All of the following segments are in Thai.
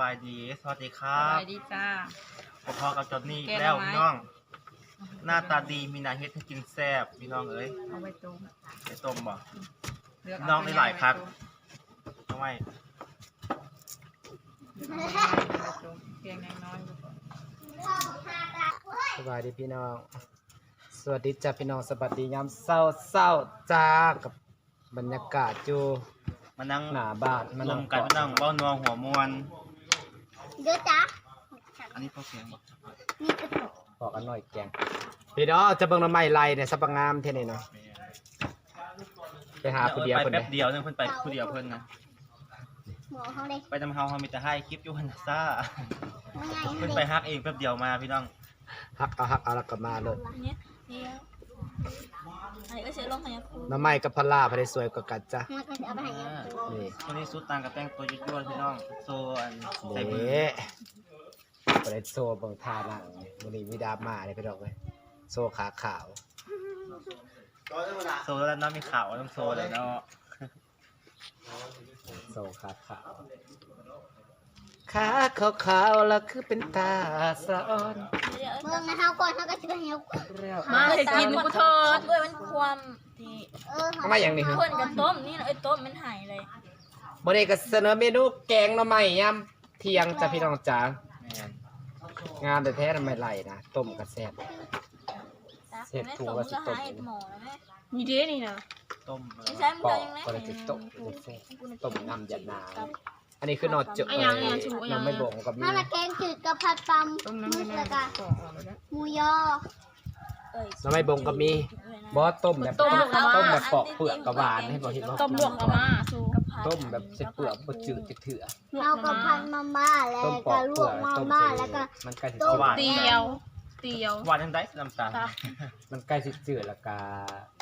บายดี สวัสดีคสรับบายดีจ้า พอๆกับจอนนี่แกงแล้วหน่อไม้พี่น้อง หน้าตาดีมีหนาเฮ็ดให้กินแซ่บพี่น้องเอ้ยเอาไปต้มไปต้มบ่ เลืกน้องได้หลายพัก ทำไมเอาไปต้มเพียงน้อยๆก็พอสวัสดีพี่น้อง สวัสดีจ้าพี่น้องสวัสดียามเศร้าเศร้าๆจ้ากับบรรยากาศอยู่มานั่งหน้าบ้านมาลนั่งงกันมานั่งเบ้านัวหัวมวน เยอะจ้ะอันนี้พอเสียงบ่มีกระจกบอกกันหน่อยแกงพี่น้องจะเบิ่งน้ำไม้ไรเนี่ยสับปะงามเท่านี้เนาะไปหาผู้เดียวไปคนแป๊เดีบยวเดียวนึงเพิ่นไปผู้เดียวเพิ่นนะหมอเขาเลยไปนำเฮาเฮามีแต่ให้คลิปอยู่หั่นน่ะซ่าว่าไงเพิ่นไปฮักเองแป๊บเดียวมาพี่น้องฮักเอาฮักเอาแล้วก็มาเลย เนี่ยเดียว อันนี้ก็เชื้อลงพยาคูน้ำไม้กับพลาพอได้สวยกว่ากันจ้ะมันก็จะเอาไปให้ยาคูนี่คนนี้สุดต่างกับแต่งตัวยั่วๆพี่น้องโซอันใส่เดมือ๋พอได้โซ่เบิ่งท่านั่งนี่มันนี้มีดราม่าเลยพี่น้องเว้ยโซ่ขาขาวโซแล้วน้ำมีข่าวต้องโซเลยเนาะโซ่ขาขาว ขาขาวๆแล้วคือเป็นตาสะอ้อนเดี๋ยวเมืองนะเขาก่อนเขาก็จะไปให้ยาคูมาให้กินกูเถิดด้วยมันความที่เออเขาทำไมอย่างนี้คนกับต้มนี่นะไอ้ต้มมันหายเลยบริก็เสนอเมนูแกงหน่อไม้ยามเที่ยงจ้ะพี่น้องจ๋าแม่นงานแต่แท้ๆทำไมไหลนะต้มกระแซบจ้ะเสร็จแม่ถูกต้มแล้วสิก็ต้มหายหมอแล้วแม่นี่เด้นี่นะต้มไม่ใช่มึงปอจะกยังไงก็เลยจะต้มกระแซบต้มน้ำยันนา อันนี้คือนอจุอันยังอันยังถูกอันยัน้งงไม่บ่งกับมีถ้าละแกงจืดกับผัดตต้มำน้ำมึไม่กได้แล้วก็ปอกออกแล้วนะหมูยอน้ำไม่บ่งกับมีบอสต้มแบบต้มลวกเอามา ต้มแบบปอกเปลือกกับหวานให้บอกเห็นบ่ต้มลวกเอามาสู้ต้มแบบเสร็จเปลือกบ่จืดจะเถื่อลวกเราก็เอาพัมานมาม่าแล้วต้มปก็อกลเปลืวอกกมาต้มม่าเสร็แล้วก็ จมันใกล้สิต้มจืดเตียวเตียว หวานยังได้น้ำตาลมันใกล้สิจืดแล้วก็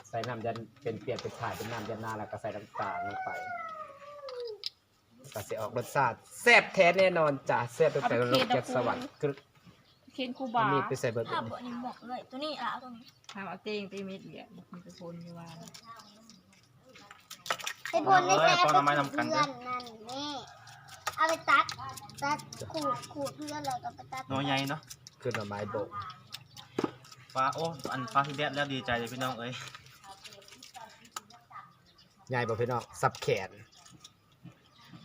ใส่น้ำยันเป็นเปลี่ยนเป็นถ่ายเป็นน้ำยันนาแล้วก็ใส่น้ำตาลลงไป ก็สิออกรสชาติแซ่บแท้แน่นอนจ้ะแซ่บตั้งแต่ลงจากสวรรค์กรึกเคนคูบามีไปใส่เบิร์ดภาพบนี้หมกเลย ตัวนี้ละตัวนี้ทำเอาเตียงตีมิดเดียวมันจะคนอยู่ว่าไอ้บนในแซ่บก็คือเพื่อนนั่นนี่เอาไปตัดตัดขูดขูดเพื่อนเลยก็ไปตัดนัวใหญ่เนาะคือหน่อไม้โบกฟ้าโอ้อันฟ้าที่แดดแล้วดีใจเลยพี่น้องเอ้ยใหญ่บ่พี่น้องสับแขน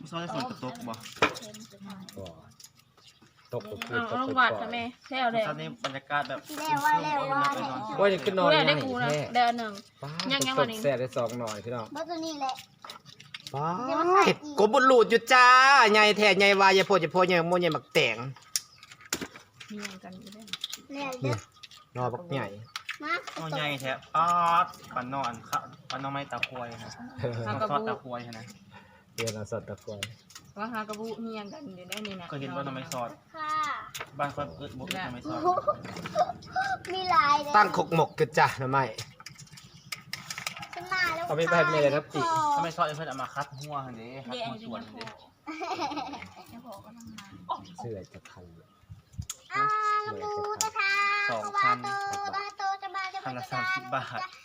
ผู้ชายฝนกระตกบ่บ่ตกก็คือเอาตกลงไปวัดก่อค่ะนแม่แท้เลยตอนนี้บรรยากาศแบบที่แล้วว่าแล้วว่าไปนอนโอ้ยคือนอนกูใหได้ญ่ได้กูนะแท้เดือนหนึ่งป้ายังยังตวันกนี้แซ่ได้สองหน่อยพี่น้องเมื่อตัวนี้แหละ ป้าเดี๋ยวมาใส่อีกกบบุญหลุดอยู่จ้าใหญ่แท้ใหญ่วายอย่าโพดอย่าโพดใหญ่โมใหญ่หมักแตงมีอย่างกันอยู่ได้แล้วเด้อนอบักใหญ่มานัวใหญ่แท้ป๊อดปันนอนข้าวปันน้องไม้ตาควายนะน้องซอดตาควายนะ เรียนเอาสดตะกวยว่าหากระบุมีอย่างกันอยู่ได้นี่นะเคยเห็นว่าน้องไม้ซอดค่ะ บ้านคนเอิ้นบ่เอิ้นน้องไม้ซอดมีลายเลยตั้งขกหมกคือจ้ะหน่อไม้ขึ้นมาแล้วเอาไปให้แม่เลยครับติน้องไม้ซอดเพิ่นเอามาคัดหัวหั่นเด้คัดเดี๋ยวหัวให้ส่ดูวนยังเด้โผล่ยังโผล่ก็ทำมาเสื้อจะคันอ่าละมูจะทาบาโตบาโตจะมาจะคัมานละจะสามสิบบาทอ่าพี่เหี้ย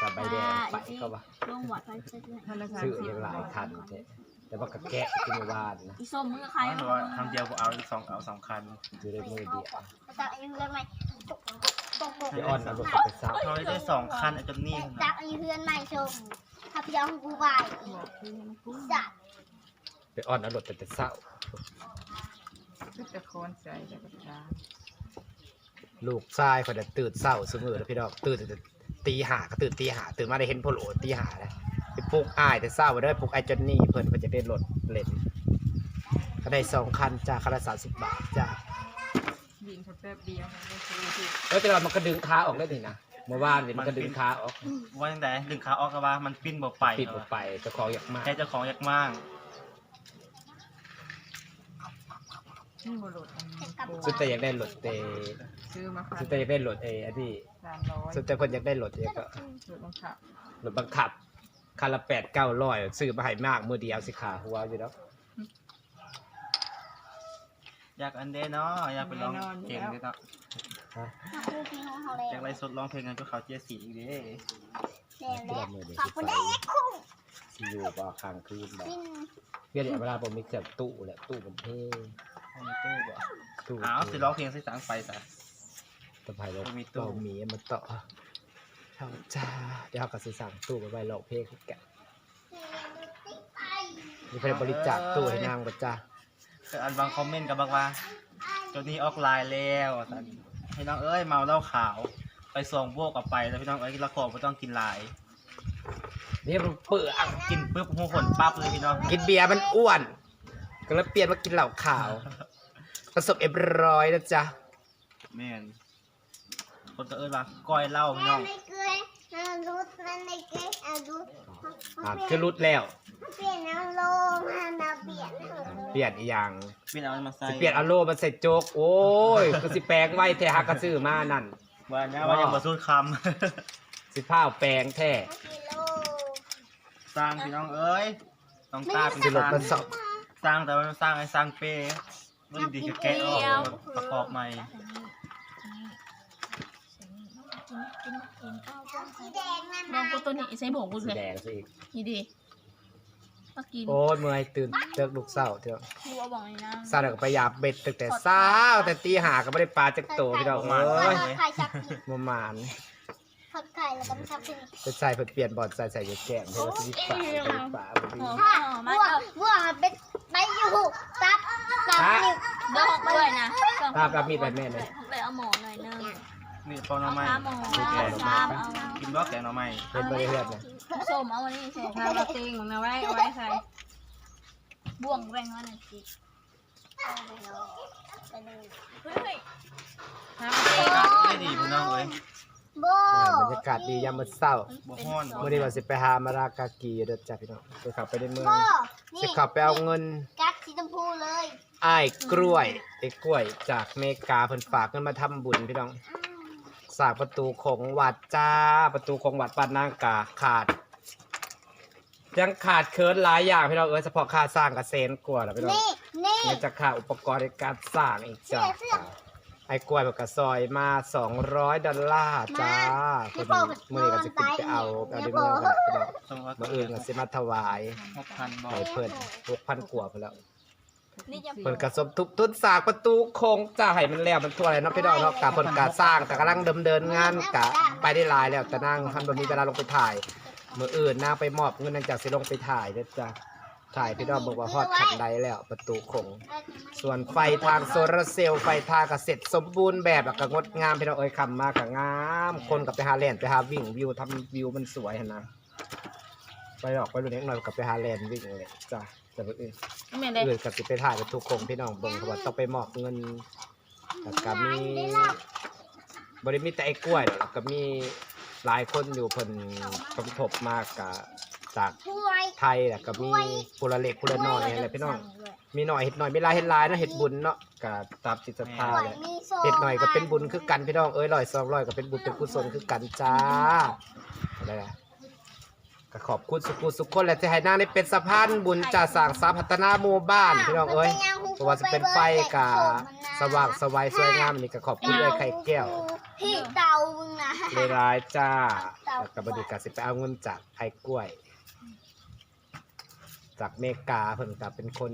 กับใบแดงไปเข้าว่าลงวัดไปเรื่อยพันละสามซื้อสิบยังหลายคันแท้แต่ว่ากระแกะขึ้นมาว่านนะอีส้มมึงกับใครหรือว่าคำเดียวบ่เอาอีกสองเอาสองคันอยู่ในมือเดียวจับอายุเพื่อนใหม่ตกตกตกพี่อ้อนเอารถไปซักเขาได้สองคันไอ้จนนี่จับอายุเพื่อนใหม่ชมถ้าพี่เอาของกูไปจัดพี่อ้อนเอารถไปแต่เศร้าชุดตะโคนใส่ตะกร้าลูกชายเขาจะตื่นเศร้าเสมอแล้วพี่น้องตื่นแต่ ตีหาก็ตื่นตีหาตื่นมาได้เห็นพ่อโหลตีหาแล้วไปปลุกอ้ายแต่เศร้าไปได้ปลุกไอ้จอนนี่เพิ่นเพิ่นจะได้รถเล่นก็ได้สองคันจ้าคันละสามสิบบาทจ้ายิงแป๊บเดียวมันไม่ซื้อที่แล้วแต่ว่ามันก็ดึงขาออกได้นี่นะเมื่อวานนี่มันก็ดึงขาออกว่าจังไดดึงขาออกก็ว่ามันปิ้นบ่ไปปิดออกไปเจ้าของอยากมากแค่เจ้าของอยากมาก นี่บรุษอันนี้โกสุดแต่อยากได้รถเตซื้อมาค่ะสุดแต่อยากได้รถเออันนี้สามร้อยสุดแต่คนอยากได้รถเอก็สุดบังคับรถบังคับคันละแปดเก้าร้อยซื้อมาให้มากมือเดียวสิขาหัวอยู่แล้วอยากอันเด้เนาะอยากไปร้องเพลงด้วยเนาะฮะถ้าคู่พี่น้องเขาแล้อยากวไล่สดร้องเพลงกันจุเขาเจียสีอีกเด้แล้วแล้วขอบคุณได้เอ็กคุ้งสิอยู่บ่ค้างคืนบ่กินเพื่อนเนี่ยเวลาผมมีเสียบตู้แหละตู้มันเท่เอา มีตู้บ่ตู้อ้าวสิร้องเพลงสิสังไปซะ ตะไคร้เราบ่มีตู้ เรามีมาต่อเท่าจ้าเดี๋ยวเขาก็สิสั่งตู้ไปไว้หลอกเพลงแกะมีใครบริจาคตู้ให้นางบ่จ้าแต่อันบางคอมเมนต์ก็บอกว่าจนนี้ออกไลน์แล้วสันพี่น้องเอ้ยเมาเหล้าขาว ไปส่งพวกกลับไปแล้วพี่น้องเอ้ยละครไม่ต้องกินหลายนี่มันเปื่อยกินปุ๊บหัวขนปั๊บเลยพี่น้องกินเบียร์มันอ้วน ก็เลยเปลี่ยนมากินเหล้าขาว ประสบเอ็บร้อยนะจ๊ะแม่นคนก็เอ้ยว่าก้อยเหล้าพี่น้องไม่เกลือน้ำรุดมันไม่เกลืออะดูอะคือรุดแล้ว เปลี่ยนน้ำโลมามาเปลี่ยนเถอะเปลี่ยนอีกอย่างเปลี่ยนเอามันมาใส่สิเปลี่ยนอารมณ์มาใส่โจ๊ก โอ้ยก็สิแปลงไว้แท้ฮักกระซื้อมานั่น ว่าเนี่ยว่ายังมาสู้คสิผ้าวแปลงแท้กิโลำ สร้างพี่น้องเอ้ย ต้องตาเป็นสิสลดร้างมันสอบ สร้างแต่ว่ามันสร้างไอ้สร้างเป้ มันดีก็แกะออกแล้วประกอบใหม่กินกินข้าวต้มสีแดงนั่นบางคนตัวนี้ใช้โบกกูสีเลยแดงซะอีกนี่ดีมากินโอ้ยเมื่อยตื่นเลิกลูกเศร้าเถอะกูเอาบอกเลยนะเศร้าแล้วก็ไปหยาบเบ็ดตั้งแต่เช้าแต่ตีหาก็ไม่ได้ปลาจากโตพี่ดอกทอเอ้ยดไข่ชักอีกประมาณทอดไข่แล้วก็มาชักอีกจะใส่เพิ่นเปลี่ยนบอลใส่ใส่ยาแก้มเพราะว่าสิปลาเป็นปลาบ่ดี หอมถ้าหอมบัมาวกบัวมันเป็นใบยูซับ ซับนิ้วเดี๋ยวหอมด้วยนะภาพรับมีดแบบแม่เลยเลยเอาหมอหน่อยนึงนี่ปอนเอาเอาไม้ข้าหมอชามเอากินบล็อกแกงเอาไม้เห็นบ่ได้เลือดเลยส้มเอาวันนี้ใส่น้ำกระติงมึงเอาไว้เอาไว้ใส่บ่วงแรงว่าหน่อยสิเฮ้ยน้ำกระติงไม่ดีพี่น้องเอ้ยโบบรรยากาศดียามมื้อเช้าบ่ฮ้อนบ่มื่อนี้ว่าสิไปหามารากากีเด้อจ้ะพี่น้องสิขับไปในเมืองโบสินี่ขับไปเอาเงินกัดสีชมพูเลย อ้ายกล้วยไอ้กล้วย จากอเมริกาเพิ่นฝากเงินมาทำบุญพี่น้องสร้างประตูของวัดจ้า ประตูของวัดปานนางกาขาด ยังขาดเคินหลายอย่างพี่น้องเอ้ยเฉพาะค่าสร้างก็แสนกว่าแล้วพี่น้อง นี่นี่ยังจะค่าอุปกรณ์ในการสร้างอีกจ้ะเสื้อไอ้กล้วยมันก็ซอยมา 200 ดอลลาร์จ้าพี่เพิ่นโป้มื้อนี้ก็สิขึ้นไปเอาเอาในเมืองกันพี่น้องต้องเอามื่ออื่นก็สิมาถวายหกพันบอให้กเพิ่นหกพันกว่าไปแล้ว นี่จะเพิ่นก็สมทุบทุนสร้างประตูโค้งจ้าให้มันแล้วมันทั่วเลยเนาะพี่น้องเนาะกะเพิ่นก็สร้างแต่กำลังดำเนินงานกะไปได้หลายแล้วแต่นางทันบ่มีเวลาลงไปถ่ายมื้ออื่นนางไปมอบเงินนางจากสิลงไปถ่ายเด้อจ้ะถ่ายพี่น้องบอกว่าฮอดขันใดแล้วประตูโค้งส่วนไฟทางโซลาร์เซลล์ไฟทางก็เสร็จสมบูรณ์แบบแล้วก็งดงามพี่น้องเอ้ยคำมากก็งามคนก็ไปหาแลนด์ไปหาวิ่งวิวทำวิวมันสวยหั่นนะไปดอกไปรุ่นเล็กหน่อยก็ไปหาแลนด์วิ่งเลยจ้ะ แต่มื้ออื่นไม่ได้อื่นกับสิไปถ่ายกับทุกคงพี่น้องเบิ่งเพราะว่าต้องไปมอบเงินแล้วก็มีบริมีแต่ไอ้กล้วยหรอกแล้วก็มีหลายคนอยู่เพิ่นสมทบมากกับจากถ้วยไทยแล้วก็มีผู้ละเล็กผู้ละน้อยอะไรพี่น้อง มีหน่อยเห็ดหน่อยมีหลายเห็ดหลายเนาะเห็ดบุญเนาะก็ตามจิตศรัทธาถ้วยเลยมีโซเห็ดหน่อยก็เป็นบุญคือกันพี่น้องเอ้ยร้อยสองร้อยก็เป็นบุญเป็นกุศลคือกันจ้าอะไรล่ะ ก็ขอบคุณสุขุสุขคนและที่ให้นางได้เป็นสะพานบุญจ่าสร้างสาพัฒนาหมู่บ้านพี่น้องเอ้ยเพราะว่าจะเป็นไฟกาสว่างสวัยสวยงามนี่ก็ขอบคุณเลยไข่แก้วพี่เตามึงนะเลยร้ายจ้าแล้วก็บดีกาสิไปเอาเงินจากไอ้กล้วย จากเมกาเพิ่นก็เป็นคน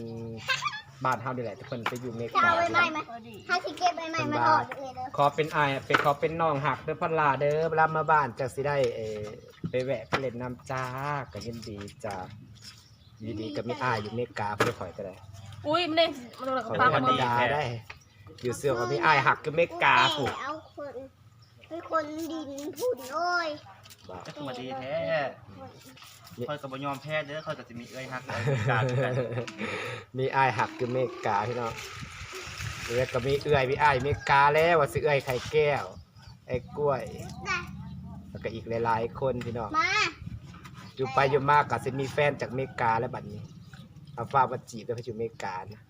บ้านเฮานี่แหละแต่เพิ่นไปอยู่เมจะกาเอาใบไม้ไหมพอดีให้สิเก็บใบไม้มาทอดเลยเด้อขอเป็นอายเป็นขอเป็นน้องหักเด้อพ่อลาเด้อเวลามาบ้านจักสิได้เออไปแวะไปเล่นน้ำจ้าก็ยินดีจ้ายินดีก็มีอายอยู่เมกาเพื่อถอยก็ได้อุ้ยไม่ได้มันโดนขอฟังธรรมมือดาได้ อยู่เสื้อก็มีอายหักก็เมกาผูกเอาคนเป็นคนดินผุ่นโอ้ย บอกจะคือว่าดีแท้ค่อยกับบยอมแพ้เด้อค่อยก็จะมีเอ้ยฮักเอ้ยกาดกันมีอายหักคือเมกาพี่น้องแล้วก็มีเอื้อยมีอายเมกาแล้วว่าสิเอื้อยไข่แก้ว ไอ้กล้วยนะแล้วก็อีกหลายๆคนพี่น้อง มาอยู่ไปอยู่มากก็สิมีแฟนจากเมกาแล้วบัดนี้เอาฟ้ามาจีบแล้วไปอยู่เมกานะ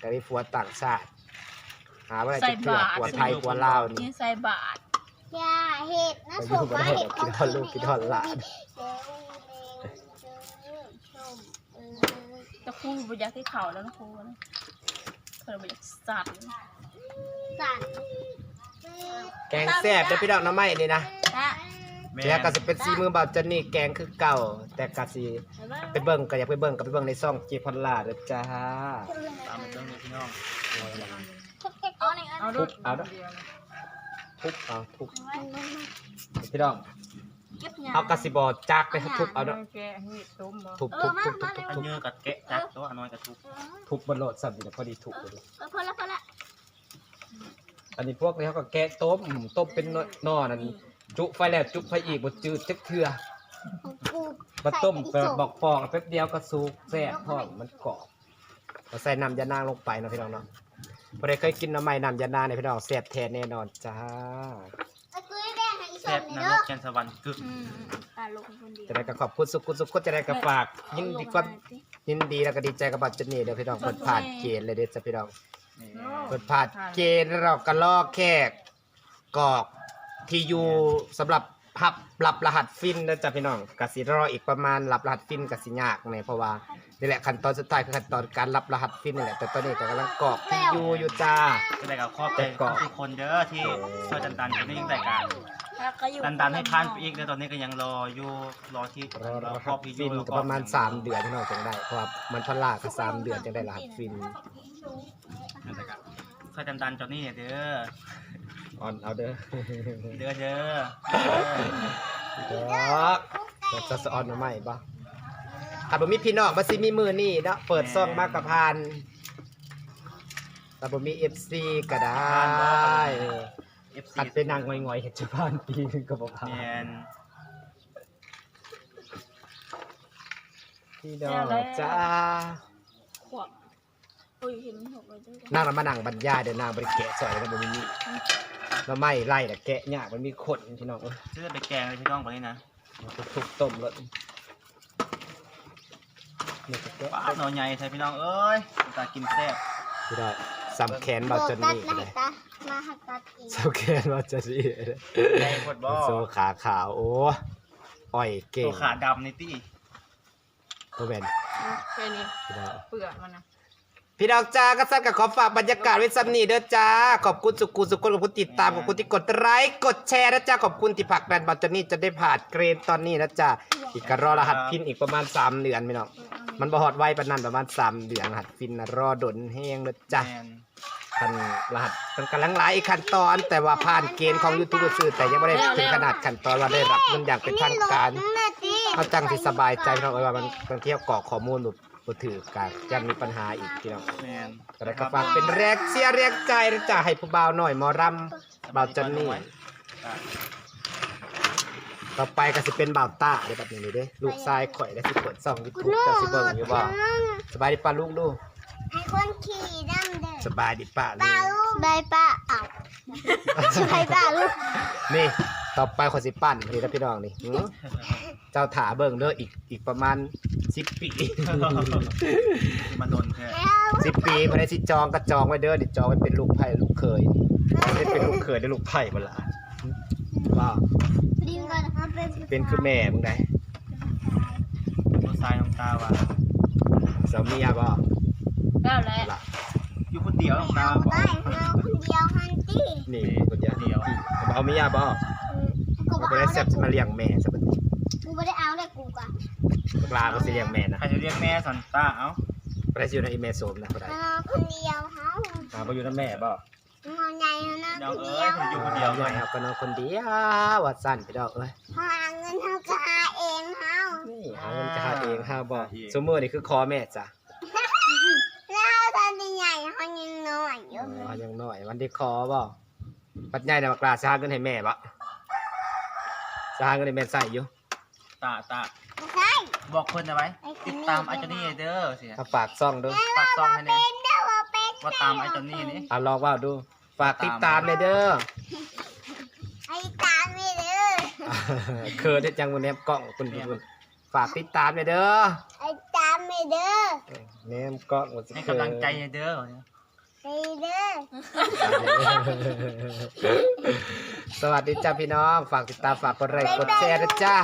ก็ได้ผัวต่างชาติ หาว่าอะไรจะเถื่อผัวไทยผัวลาวนี่ นี่ใส่บาท อย่าเห็ดนะไปชอยู่มบ่ว่าได้เห็ดดอกกินทอดลูกกินทอดหลานเซลเร็วเจอชมเออจะคู่บอยากที่เขาแล้วนะครูนะเพิ่นบอยากสั่นสั่นแกงแซ่บเด้อพี่น้องน้ำไม้นี่นะนะแม่แกก็สิเป็นซีมือบ่าวจอนนี่แกงคือเก่า แต่ก็สิไปเบิ่งก็อยากไปเบิ่งก็ไปเบิ่งในซ่องเจพอลล่าเด้อจ้าตามไปเจ้าเลยพี่น้องเอาหนึ่งอันเอาทุดูบเอาเด้อเดียวนะ ทุบเอาทุบพี่น้องเก็บยเอากระสิบอจักไปทุบเอาเด้อแกะให้ต้มบ่ทุบทุบทุบทุบทุบอันทุบเยอะกับแกะจักตัวอันน้อยกับทุกทุบบนโหลดสับอยู่เดี๋ยวพอดีทุบเลย เออพอละพอละอันนี้พวกนี้เขาก็แกะต้มต้มเป็นนอนั่นจุไฟแล้วจุไฟอีกบ่จืดจักเทื่อกูมาต้มไปบอกฟองแป๊บเดียวก็สุกแซ่บพร้อมมันกรอบเราใส่น้ำยานางลงไปเนาะพี่น้องเนาะ พอได้เคยกินน้ำไหม้น้ำยานางเนี่ยพี่น้องแซ่บแท้แน่นอนจ้าไอ้กุ้ยแดงให้อีสแซ่มบนี่นรเด้อกแกนสวรรค์กึกอืมตาลูกคนเดียวจะได้ก็ขอบคุณสุขุนสุขคนจะได้ก็ฝากยินดีก็ยินดีแล้วก็ดีใจกับบัตรเจนี่เด้อพี่น้องเปิดผ่านเกณฑ์เลยเด้อจ้ะพี่น้องนี่เปิดผ่านเกณฑ์แล้วเราก็ลอกแค่กรอกที่อยู่สำหรับพับรับรหัสฟินนะจ๊ะพี่น้องกสิรออีกประมาณรับรหัสฟินกสิยากเนี่ยเพราะว่า นี่แหละขั้นตอนสุดท้ายคือขั้นตอนการรับรหัสฟินนี่แหละแต่ตอนนี้ก็กำลังกรอกที่อยู่อยู่จ้าก็ได้กับครอบใจทุกคนเด้อที่ช่วยดันดันกันในยิ่งรายการแล้วก็อยู่ดันดันให้พันไปอีกเด้อตอนนี้ก็ยังรออยู่รอที่รอรรออรครอบหัสที่อฟินยู่ก็ประมาณ 3 เดือนพี่น้องจึงได้เพราะว่ามันพลาดก็สามเดือนจึงได้รหัสฟินช่วยดันดันเจอนนี่เด้อออนเอาเด้อเด้อเด้อ เด้อเราจะสะออนมาใหม่ปะ ถ้าบ่มีพี่น้องมาสิมีมือนี่เนาะเปิดซ่องมากกับพานถ้าบ่มี FC ก็ได้เออเอฟซีคันไปนั่งงอยๆเห็นชาวบ้านปีหนึงก็บ่พาแมนพี่น้องจ้าขวบโอ้ยเห็นหกเลยด้วยกันนั่งแล้วมานั่งบรรยายเดี๋ยวนางบ่ได้แกะซอยแล้วบ่มีแล้วไม่ไล่แต่แกะยากมันมีขนพี่น้องเอ้ยชื่อไปแกงเลยพี่น้องคนนี้นะทุกๆต้มแล้ว นี่ก็แกะป้าหน่อใหญ่ใช่พี่น้องเอ้ยตากินแซ่บพี่น้องสำแขนบ่จนนี่ก็ตัดได้ตามาหักตัดอีกสำแขนบ่จนนี่แรงกดบ่โซขาขาวโอ้อ่อยเก่ตังวขาดำนี่ตี้ตัวแบนเอาแค่นี้พี่น้องเปลือกมันนะ พี่น้องจ้าก็สั้นกับขอฝากบรรยากาศไว้ซ้ำนี่เด้อจ้า ขอบคุณสุกุลสุกุลขอบคุณติดตามขอบคุณที่กดไลค์กดแชร์นะจ้าขอบคุณที่ผลักดันบัตรนี่จะได้ผ่านเกรนตอนนี้นะจ้าอีกก็รอรหัสพินอีกประมาณ3เดือนพี่น้องมันบ่ฮอดไวปานนั้นประมาณ3เดือนรหัสพินนะรอดนแห้งนะจ้าคันรหัสมันกำลังหลายขั้นตอนแต่ว่าผ่านเกณฑ์ของยูทูบซื่อแต่ยังไม่ได้ถึงขนาดขั้นตอนว่าได้รับเงินอย่างเป็นทางการเขาจังที่สบายใจพี่น้ออว่ามันบางทีเขากรอกข้อมูลแบบ บ่ถือกันยังมีปัญหาอีกพี่น้องแมนก็ได้ก็ฝากเป็นแรกเสียแรกใจนะจ๊ะให้ผู้บ่าวหน่อยหมอรำบ่าวจันนี่ต่อไปก็สิเป็นบ่าวต้าได้แบบนี้เลยเด้ลูกชายข่อยได้สิเปิดซ่องยูทูบเจ้าสิเบิ่งอยู่บ่สบายดีป้าลูกลูกให้คนขี่นั่งเด้อสบายดีป้าลูป้ากลูกได้ป้าอ้าวใช่ป้าลูกนี่ต่อไปขอยสิปั้นนี่นะพี่น้องนี่หือเจ้าถาเบิ่งเด้ออีกอีกประมาณ 10ปีมันโดนแค่สิบปีภายในสิจองก็จองไว้เด้อเดี๋ยวจองไว้เป็นลูกไผ่ลูกเคยไม่ได้เป็นลูกเคยได้ลูกไผ่บ่ล่ะว้าวดินก่อนนะครับเป็นเป็นคือแม่มึงได้ตัวทรายน้องตาว่าสามีอะบ่แล้วแหละล่ะอยู่คนเดียวน้องตาเอาบอกได้เอาคนเดียวฮันตี้นี่คนเดียวเดียวบ่เอาเมียบ่กูบ่บ่ได้เอาแซ่บจะมาเลี้ยงแม่ซะบัดนี้กูไม่ได้เอาเลยกูก่อน ปลาก็สิเลี้ยงแม่นะใครจะเรียกแม่สันตาเอ้าบ่ได้สิอยู่ในอีแม่โสมนะบ่ได้เอาคนเดียวเขาอ่าบ่อยู่นำแม่บ่เอาใหญ่นะน้องคนเอ้เดียยวผมอยู่คนเดียวเดี๋เลยวยเอาก็นอนคนเดียวว่าซั่นพี่ดอกเอ้ยพอหาเงินเขาก็หาเองเขานี่หาเงินจะหาเองหาบ่ซุมื้อนี่คือคอแม่จ้ะแล้วตอนที่ใหญ่เขายังน้อยอยู่อ๋อยังน้อยวันที่คอบ่ปัดใหญ่น่ะบักลาสิหาเงินให้แม่บ่สิหาเงินให้แม่ใส่อยู่ตาตาไม่ใช่ บอกคนเอาไว้ติดตามไอ้เจานี่เด้อเสียเอาฝากซ่องเด้อฝากซองให้แน่เป็นเด้อว่าเป็นว่าตามไอ้เจานี่นี่เอาลองว่าดู ฝากติดตามเลยเด้อไอ้ตามไม่เด้อเคือที่จังวันนี้กล้องคุณคุณฝากติดตามเลยเด้อไอ้ตามไม่เด้อเนมกล้องมันสิให้เขินกำลังใจเด้อไปเด้อสวัสดีจ้าพี่น้อง ฝากติดตามฝากกดไลค์กดแชร์นะจ้า